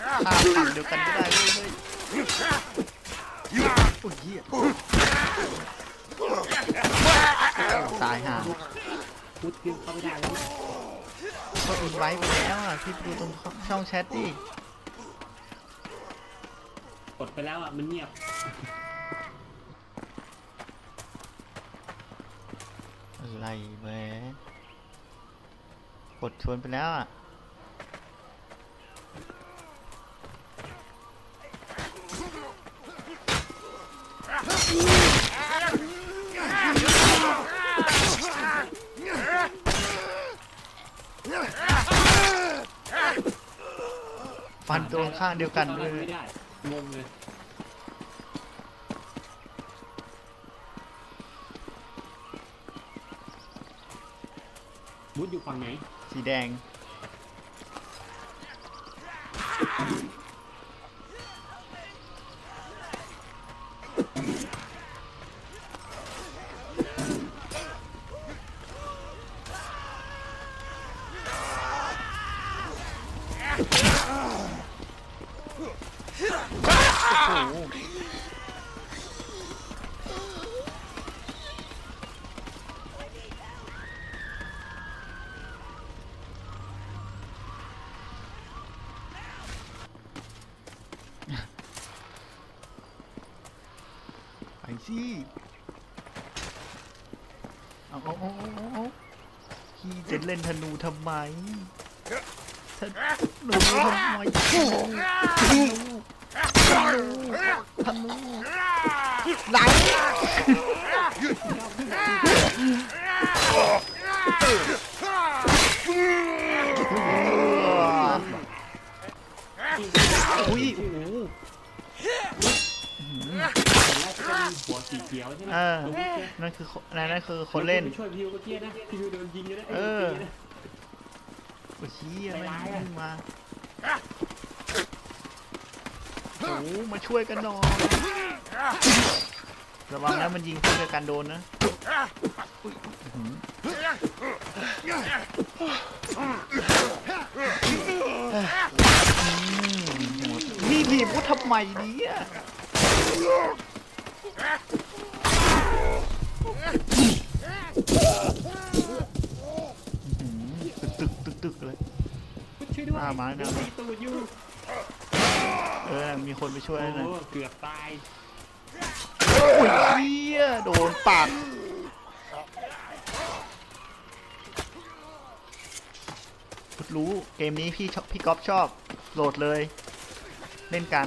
ข้ามฝั่งเดียวกันก็ได้เว้ยเฮ้ยโอ้ยเหี้ยตายห่าพุทธเข้าไม่ได้แล้วก็อินไว้ไปแล้วอะพี่ดูตรงช่องแชทดิกดไปแล้วอะมันเงียบอะไรแหมกดชวนไปแล้วอะ ฟันตรงข้างเดียวกันด้วยไม่ได้งงเลยบุทอยู่ฝั่งไหน สีแดง ไปสิเอาเอาเอาเอาเอาเอาพี่จะเล่นธนูทำไม ธนูทำไมธนูธนูธนูไหนอุ้ยโอ้โหตอนแรกก็จะมีหัวสีเขียวใช่ไหมเออตรงนี้ใช่ไหมนั่นคือคนนั่นคือคนเล่นไปช่วยพิวเมื่อกี้นะพิวโดนยิงอยู่นะเออไมื่กี้นะโอ้ยเชี่ยใจไม่ร้ายงอะวิ่งมาโอ้โหมาช่วยกันหน่อยระวังนะมันยิงเพื่อกันโดนนะอุ๊ยอื้อหืออืมหมดนี่ทีมกูทำไมเนี่ย วยด้วยอ่ามาแล้วตีตูดอยู่เออ มีคนไปช่วยโอ้แล้วนะเกือบตายอุ้ยเหี้ยโดนปักรู้เกมนี้พี่ชอบพี่ก๊อฟชอบโหลดเลย เล่นกัน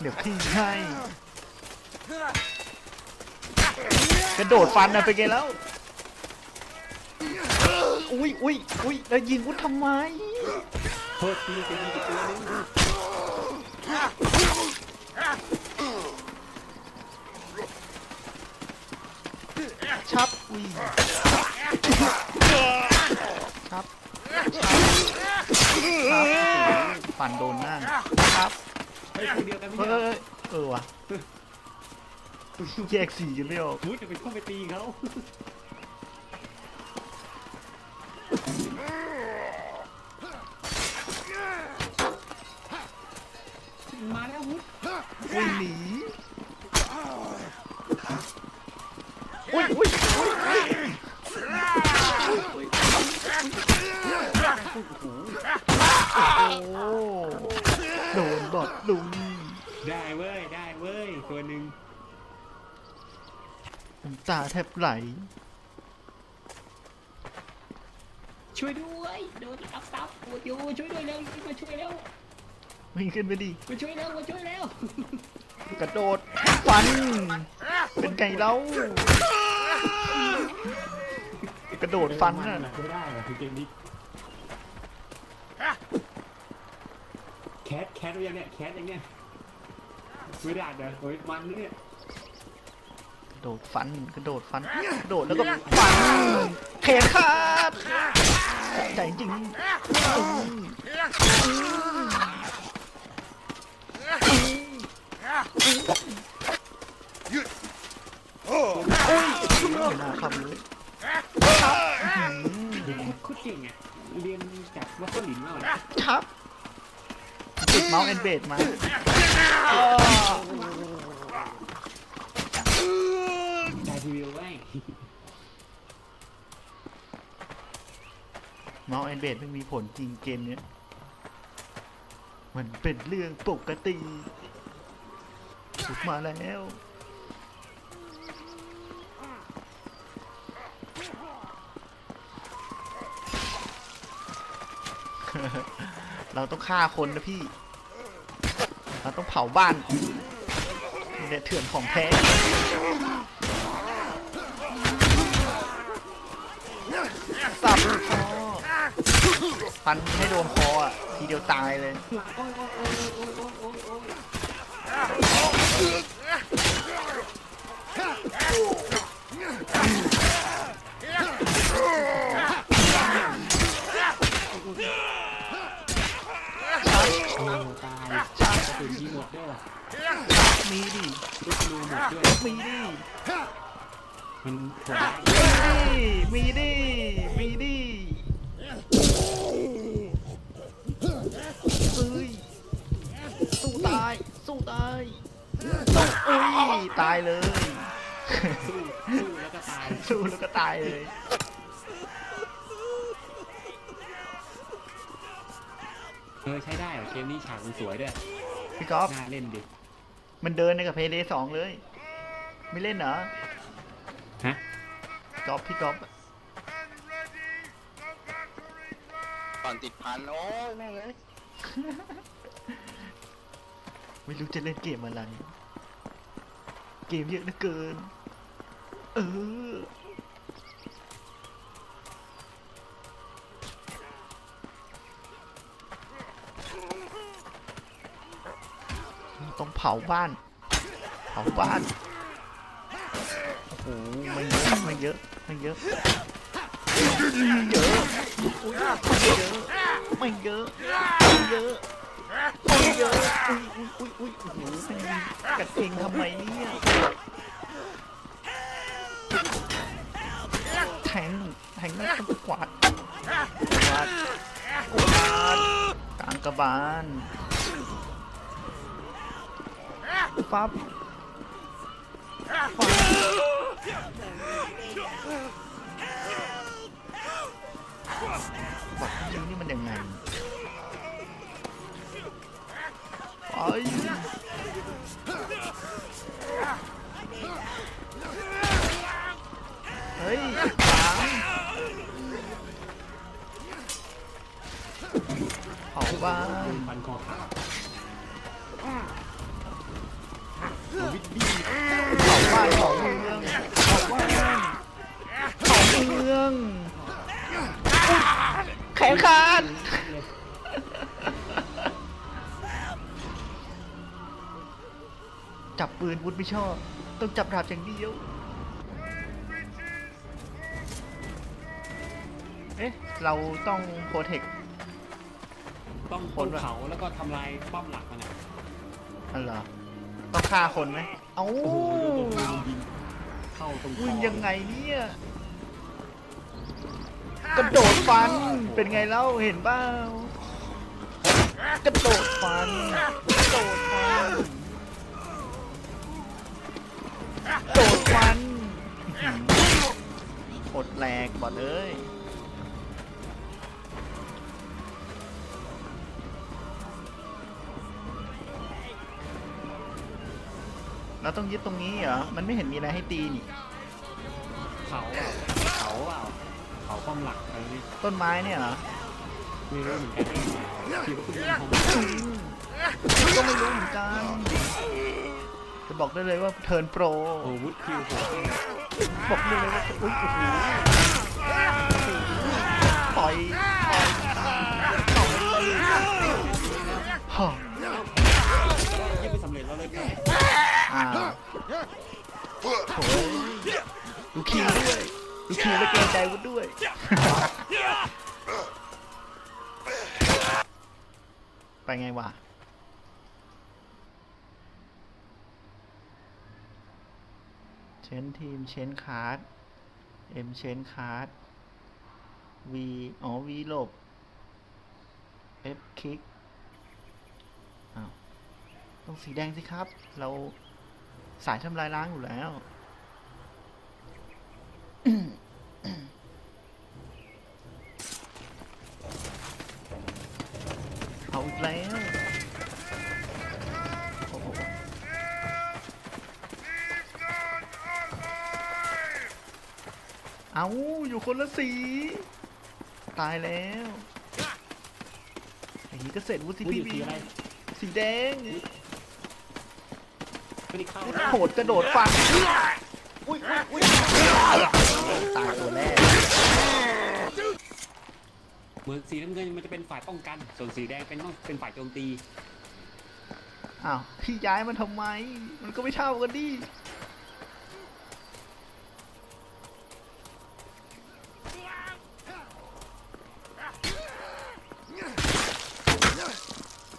เดี๋ยวพี่ให้กระโดดฟันนะเป็นไงแล้ว อุ้ยอุ้ยอุ้ยแล้วยิงกูทำไมโทษทีจะยิงอีกตัวนึงชับอุ้ยชับชับฟันโดนหน้าครับเฮ้ยตัวเดียวกันไม่เฮ้ใช่ยเหรอเฮ้ยเออว่ะแยกสีกันไม่ออกพุทธจะไปเข้าไปตีเขามา วิ่งหนีอุ้ยอุ้ยอุ้ยอุ้ยโอ้โหโดนบอดลุงได้เว้ย ได้เว้ย ตัวหนึ่งน้ำตาแทบไหล ช่วยด้วย โดนตับตับปวดอยู่ ช่วยด้วยเร็วมาช่วยเร็ว วิ่งขึ้นไปดิมาช่วยเร็วมาช่วยเร็วกระโดดฟัน เป็นไงเล่ากระโดดฟันน่ะไม่ได้อะคือเกมนี้แคทแคทหรือยังเนี่ยแคทยังเนี่ยไม่ได้เด้อโอ้ยมันนะเนี่ยกระโดดฟันกระโดดฟันกระโดดแล้วก็ฟันแขนขาดใจจริง ไม่น่าคำเลยเด็กโคตรเก่งอะเรียนจากวัดต้นหลินมาเหรอครับเมาส์แอนเบดมาได้ทีวีไว้เมาส์แอนเบดไม่มีผลจริงเกมเนี้ยมันเป็นเรื่องปกติ มาแล้วเราต้องฆ่าคนนะพี่ เราต้องเผาบ้านนี่แหละเถื่อนของแท้สับคอฟันให้โดนคออะ ทีเดียวตายเลย ตายกระสุนยิงหมดด้วยมีดิลูกธนูหมดด้วยมีดิมันโหดมีดิมีดิเอ้ยสู้ตาย สู้ตาย อุ้ยตายเลย สู้สู้แล้วก็ตาย สู้แล้วก็ตายเลย เออใช้ได้เหรอเกมนี้ฉากมันสวยด้วยพี่ก๊อฟน่าเล่นดิ มันเดินในกับเพย์เลสองเลย ไม่เล่นเหรอ ฮะก๊อฟพี่ก๊อฟก่อนติดพันโอ้ยแม่งเอ้ย ไม่รู้จะเล่นเกมอะไร เกมเยอะเหลือเกิน เออ ต้องเผาบ้าน เผาบ้าน โอ้โหไม่เยอะไม่เยอะไม่เยอะไม่เยอะไม่เยอะไม่เยอะ อุ้ยอุ้ยอุ้ยอุ้ยโอ้โหกัดเองทำไมเนี่ยแทงแทงนั่นต้องกวาดกวาดกวาดกลางกระบาลฟับฟับบอกยิงนี่มันยังไง ไปเฮ้ยขวางเผาบ้านฟันคอขาดโอ้วิดดี้เผาบ้านเผาเมืองเผาบ้านเผาเมืองแขนขาด จับปืนวุฒไม่ชอบ ต้องจับดาบอย่างเดียว เอ๊ะ เราต้องโปรเทค ต้องคคนนวะ เผาแล้วก็ทำลายป้อมหลักมันอะอันเหรอ ต้องฆ่าคนไหมเอ้าโอ้โหโดนโดนยิงเข้าตรงคอวิ่งยังไงเนี่ย กระโดดฟัน เป็นไงเล่าเห็นเปล่ากระโดดฟัน กระโดดฟัน โดดฟันอดแหลกบอดเอ้ยเราต้องยึดตรงนี้เหรอ มันไม่เห็นมีอะไรให้ตีนี่ เผาเปล่าเผาเปล่าเผาป้อมหลักอะไรนี่ต้นไม้เนี่ยเหรอไม่รู้เหมือนกันคิดว่าคุณยิงของก็ไม่รู้เหมือนกัน จะบอกได้เลยว่าเทิร์นโปรโอ้วุฒคิวโหดมากบอกได้เลยว่าอุ้ยโอ้โหปล่อยปล่อยฮะยังไม่สำเร็จแล้วเลยแม่อ้าวโถดูคิวด้วยดูคิวแล้วเกรงใจวุฒด้วยไปไงวะ เชนทีม เชนคาร์ดเอ็มเชนคาร์ดวีอ๋อวีหลบเอฟคลิกต้องสีแดงสิครับ เราสายทำลายล้างอยู่แล้ว เอาอีกแล้วโอ้โห เอาอยู่คนละสี ตายแล้วอย่างนี้ก็เสร็จวุฒิอุ้ยพี่อยู่สีบีอะไรสีแดงไม่ได้เข้าโหดกระโดดฟันอุ้ยอุ้ยอุ้ยตายตัวแรกเหมือนสีน้ำเงินมันจะเป็นฝ่ายป้องกัน ส่วนสีแดงเป็นต้องเป็นฝ่ายโจมตี อ้าว พี่ย้ายมันทำไม มันก็ไม่เท่ากันดิ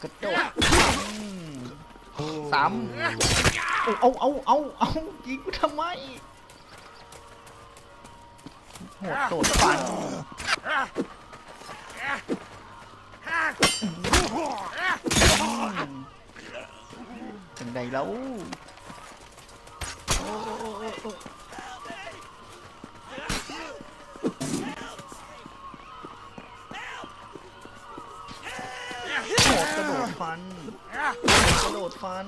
กระโดด ซ้ำเอาเอาเอาเอายิงกูทำไมโหดโดดฟันจังใดแล้วโอ้ ดฟันกระโดดฟัน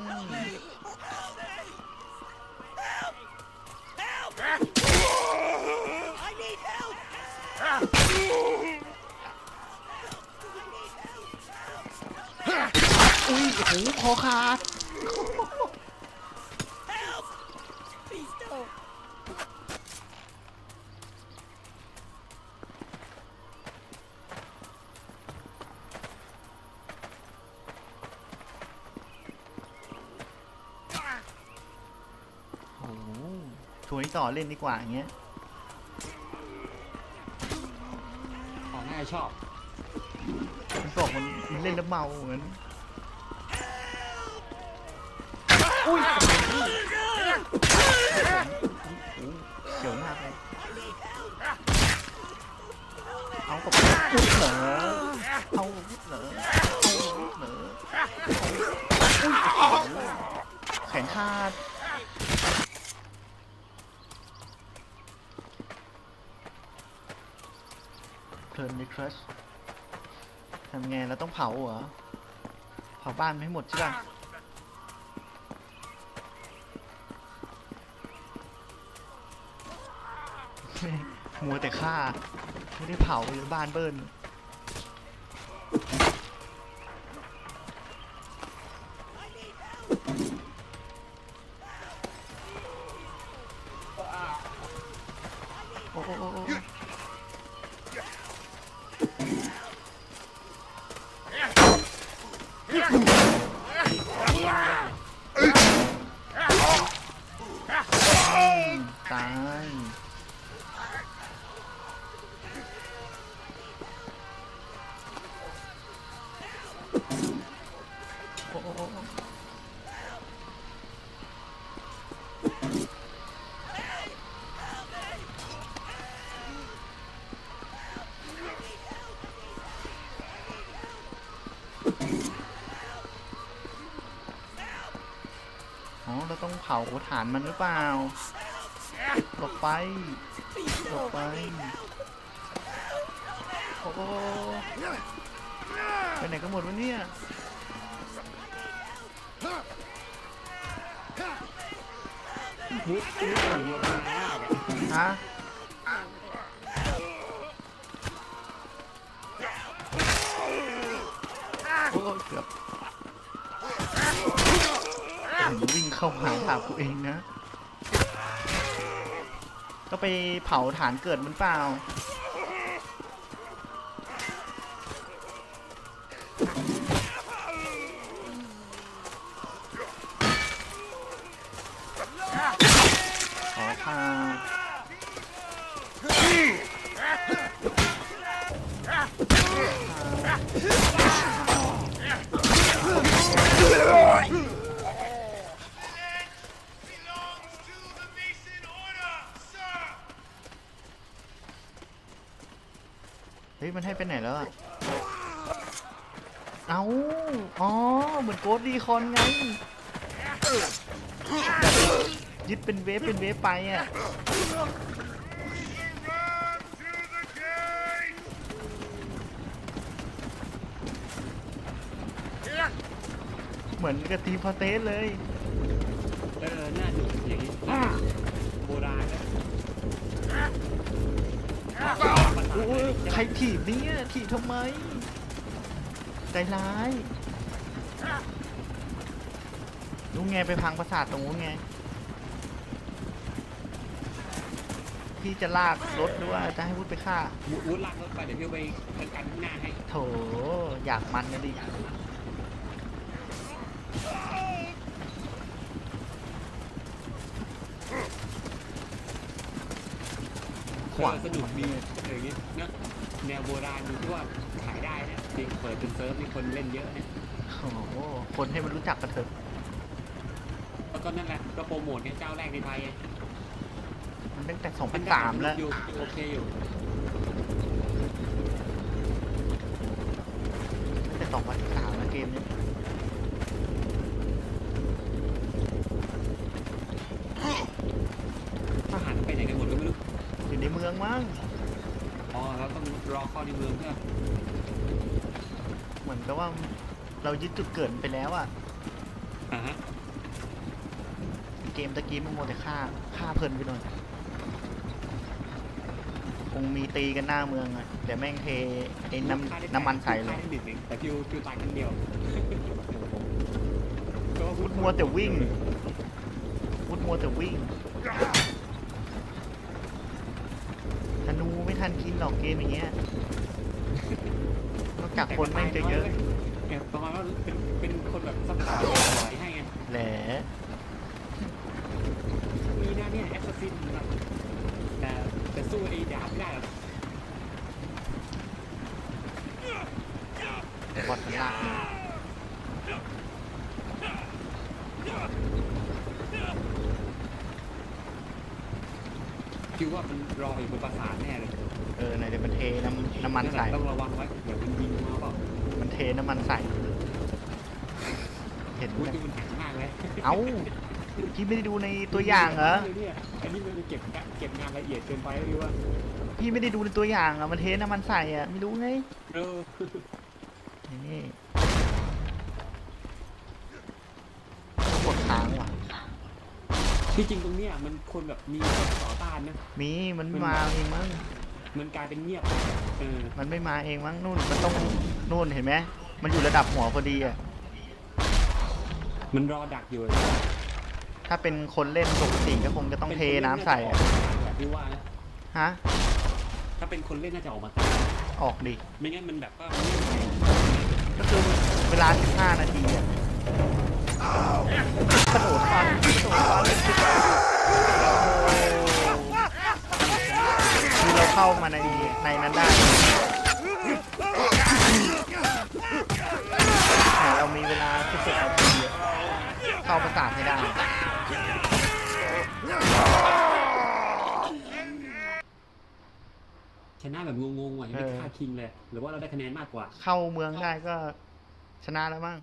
อุ้ยโอ้โหคอขาด ชวยต่อเล่นดีกว่าอย่างเงี้ยของน่าจะชอบมันบอกมันมันเล่นแล้วเมาเหมือนอุ้ยเขียวมากเลยเอากับพุดเหรอเอากับพุดเหรอเอากับพุดเหรออุ้ยโอ้โหแขนขาด เพลินในครัชทำไงเราต้องเผาเหรอ เผาบ้านไม่ให้หมดใช่ป่ะมัวแต่ฆ่า ไม่ได้เผาหรือบ้านเบิ้ล ผาฐานมันหรือเปล่าหลบไปหลบไปโอ้โอ้ไปไหนกันหมดวะเนี่ยฮะโอ้เกือบผมวิ่ง เข้าหาถามกูเองนะ ก็ไปเผาฐานเกิดมันเปล่า ไปอะเหมือนกับทีพอเตสเลย เออน่าดูอย่างนี้โบราณนะโอ้ยใครถีบเนี่ยถีบทำไม ใจร้ายนู้ไงไปพังประสาทตรงนู้นไง พี่จะลากรถหรือว่าจะให้วุฒไปฆ่าวุ้นลากรถไปเดี๋ยวพี่ไปกันกันข้างหน้าให้โถอยากมันนะดิขวางเออสนุกดีอย่างนี้เนอะแนวโบราณดูที่ว่าขายได้เนี่ยจริงเปิดเป็นเซิร์ฟนี่คนเล่นเยอะเนี่ยโอ้โหคนให้มันรู้จักกันเถอะแล้วก็นั่นแหละก็โปรโมทเนี่ยเจ้าแรกในไทยไง มันตั้งแต่2003แล้ว อยู่โอเคอยู่ตั้งแต่2003แล้วเกมนี้ทหารไปไหนกันหมดก็ไม่รู้ อยู่ในเมืองมั้ง อ๋อเราต้องรอเข้าในเมืองเพื่อเหมือนกับว่าเรายึดจุดเกิดมันไปแล้วอะอ่าฮะ เกมตะกี้มันโมวแต่ฆ่าฆ่าเพลินไปหน่อยค งมีตีกันหน้าเมืองอะแต่แม่งเทไอ้น้ำน้ำมันใส่เลฆ่ายได้นิดหนึ่งแต่พิวพิวตายคนเดียวก็วุดมัวแต่วิ่งวุดมัวแต่วิ่งธนูไม่ทันกินหรอกเกมอย่างเงี้ยนอกจากคนแม่งจะเยอะเนี่ยประมาณว่าเป็นเป็นคนแบบซัพพอร์ตปล่อยให้ไงแหละ มีหน้าเนี่ยแอสซัสซินนะ แต่แต่สู้ไอ้ดาบไม่ได้หรอกบอดมันลากมาคิดว่ามันรออยู่บนปราสาทแน่เลยเออไหนเดี๋ยวมันเทน้ำน้ำมันใส่ ต้องระวังไว้เดี๋ยวมันยิงมาเปล่ามันเทน้ำมันใส่ เห็นอุ้ไหยมดูมันแข็งมากเลย เอ้า พี่ไม่ได้ดูในตัวอย่างเหรอเนี่ยอันนี้มันเก็บเก็บงานละเอียดเกินไปหรือว่าพี่ไม่ได้ดูในตัวอย่างอะมันเทน้ำมันใส่อะไม่รู้ไงเออนี่กดค้างว่ะที่จริงตรงเนี้ยมันคนแบบมีคนต่อต้านนะมีมันไม่มาเองมั้งมันกลายเป็นเงียบเออมันไม่มาเองมั้งนู่นมันต้องนู่นเห็นไหมมันอยู่ระดับหัวพอดีอะมันรอดักอยู่ ถ้าเป็นคนเล่นปกติก็คงจะต้องเทน้ำใส่อะแบบที่ว่านะฮะ ถ้าเป็นคนเล่นน่าจะออกมาตามออกดิ ไม่งั้นมันแบบว่ามันไม่ไหวก็คือเวลา 15 นาทีอะกระโดดฟันกระโดดฟันคือเราเข้ามาในในนั้นได้แต่เรามีเวลา16นาทีอะ เข้าประสาทให้ได้ ชนะแบบงงๆว่ะยังไม่คาดคิงเลย หรือว่าเราได้คะแนนมากกว่า เข้าเมืองได้ก็ชนะแล้วมั้ง